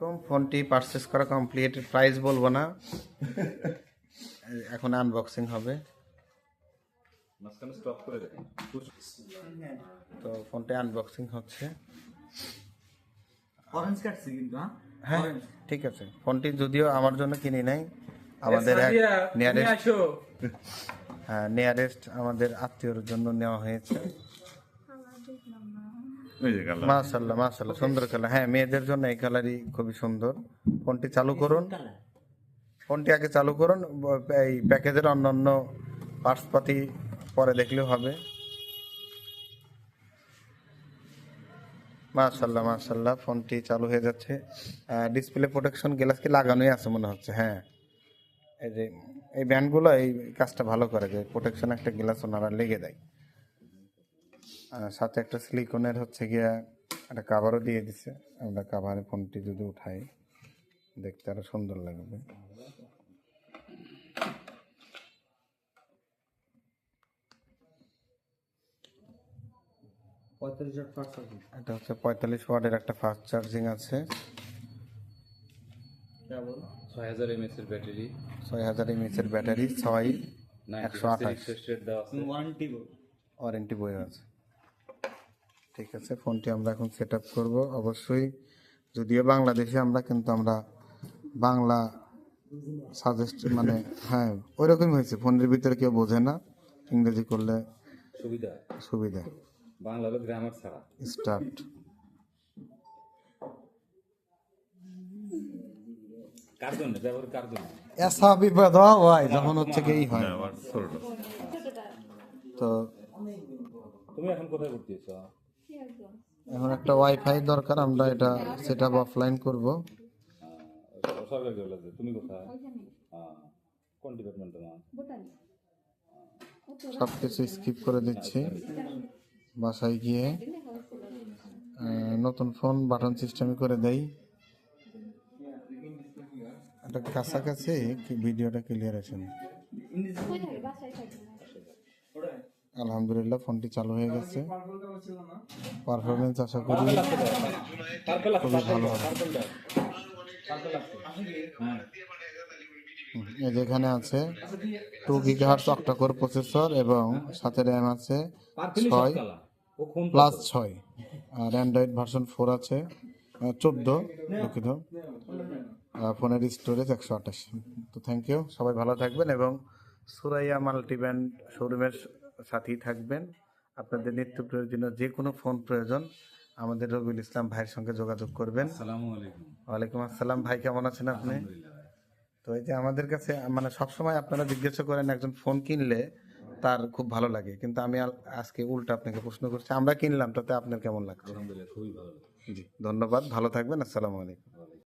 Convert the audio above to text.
কম ফোনটি পারচেস করা complete price বলব না। এখন আনবক্সিং হবে। তো ফোনটি আনবক্সিং হচ্ছে। অরেঞ্জ কাটছে কিন্তু হ্যাঁ? হ্যাঁ ঠিক আছে। ফোনটি যদিও আমার জন্য কিনি নাই আমাদের এক নিয়ারেস্ট হ্যাঁ নিয়ারেস্ট আমাদের আত্মীয়র জন্য নেওয়া হয়েছে। মাশাল্লাহ মাশাল্লাহ সুন্দর কালার হ্যাঁ মেয়েদের জন্য এই কালারই খুবই সুন্দর। ফোনটি চালু করুন। ফোনটি আগে চালু করুন এই প্যাকেজের অন্যান্য পার্টস পাতি পরে দেখলেও হবে। মাশাল্লাহ মাশাল্লাহ ফোনটি চালু হয়ে যাচ্ছে। ডিসপ্লে প্রোটেকশন গ্লাস কি লাগানোই আছে মনে হচ্ছে হ্যাঁ। এই যে এই ব্যান্ডগুলো এই কাজটা ভালো করে যে প্রোটেকশন একটা গ্লাস ওনারা লেগে দেয়। সাথে একটা সিলিকনের হচ্ছে গিয়া একটা কাভারও দিয়ে দিছে। আমরা কাভারে ফোনটি যদি উঠাই দেখতে আরও সুন্দর লাগবে। এটা হচ্ছে পঁয়তাল্লিশ ওয়াটের একটা ফাস্ট চার্জিং আছে। ছয় হাজার এমএস এর ব্যাটারি। ছয় হাজার এমএচের ব্যাটারি ছয় একশো আঠাশ। ওয়ারেন্টি বই। আছে। ঠিক আছে ফোনটি আমরা এখন সেট আপ করব। অবশ্যই যদিও বাংলাদেশে আমরা কিন্তু আমরা বাংলা সাজেস্ট মানে হ্যাঁ ওই রকমই হয়েছে। ফোনের ভিতরে কেউ বোঝে না ইংরেজি করলে সুবিধা। সুবিধা। বাংলা হলো গ্রামার ছাড়া। স্টার্ট কার জন্য? ব্যবহার কার জন্য? এসা বিপদ হয় যখন হচ্ছে কি হয়। তো তুমি এখন কোথায় ভর্তি হয়েছো? এখন একটা ওয়াইফাই দরকার আমরা এটা সেট আপ অফলাইন করব তুমি কোথায়? কোন ডিপার্টমেন্ট তোমার? সব কিছু স্কিপ করে দিচ্ছি। বাসায় গিয়ে নতুন ফোন বাটন সিস্টেমে করে দেই। এটা কাছাকাছি ভিডিওটা ক্লিয়ার আছে। না? আলহামদুলিল্লাহ ফোনটি চালু হয়ে গেছে। পারফরমেন্স আশা করি খুবই ভালো হবে। যেখানে হ্যাঁ। হুম, এই যে আছে টু গিগাহার্স অক্টাকোর প্রসেসর এবং সাথে র্যাম আছে ছয় প্লাস ছয়। আর অ্যান্ড্রয়েড ভার্সন ফোর আছে চোদ্দ দুঃখিত। ফোনের স্টোরেজ একশো আঠাশ। তো থ্যাংক ইউ সবাই ভালো থাকবেন এবং সুরাইয়া মাল্টিব্যান্ড শোরুমের সাথেই থাকবেন। আপনাদের নিত্য প্রয়োজনীয় যে কোনো ফোন প্রয়োজন আমাদের রবিউল ইসলাম ভাইয়ের সঙ্গে যোগাযোগ করবেন। ওয়ালাইকুম আসসালাম। ভাই কেমন আছেন আপনি? তো এই যে আমাদের কাছে মানে সবসময় আপনারা জিজ্ঞাসা করেন একজন ফোন কিনলে তার খুব ভালো লাগে। কিন্তু আমি আজকে উল্টা আপনাকে প্রশ্ন করছি আমরা কিনলাম তাতে আপনার কেমন লাগছে? আলহামদুলিল্লাহ খুবই ভালো জি ধন্যবাদ ভালো থাকবেন আসসালামু আলাইকুম।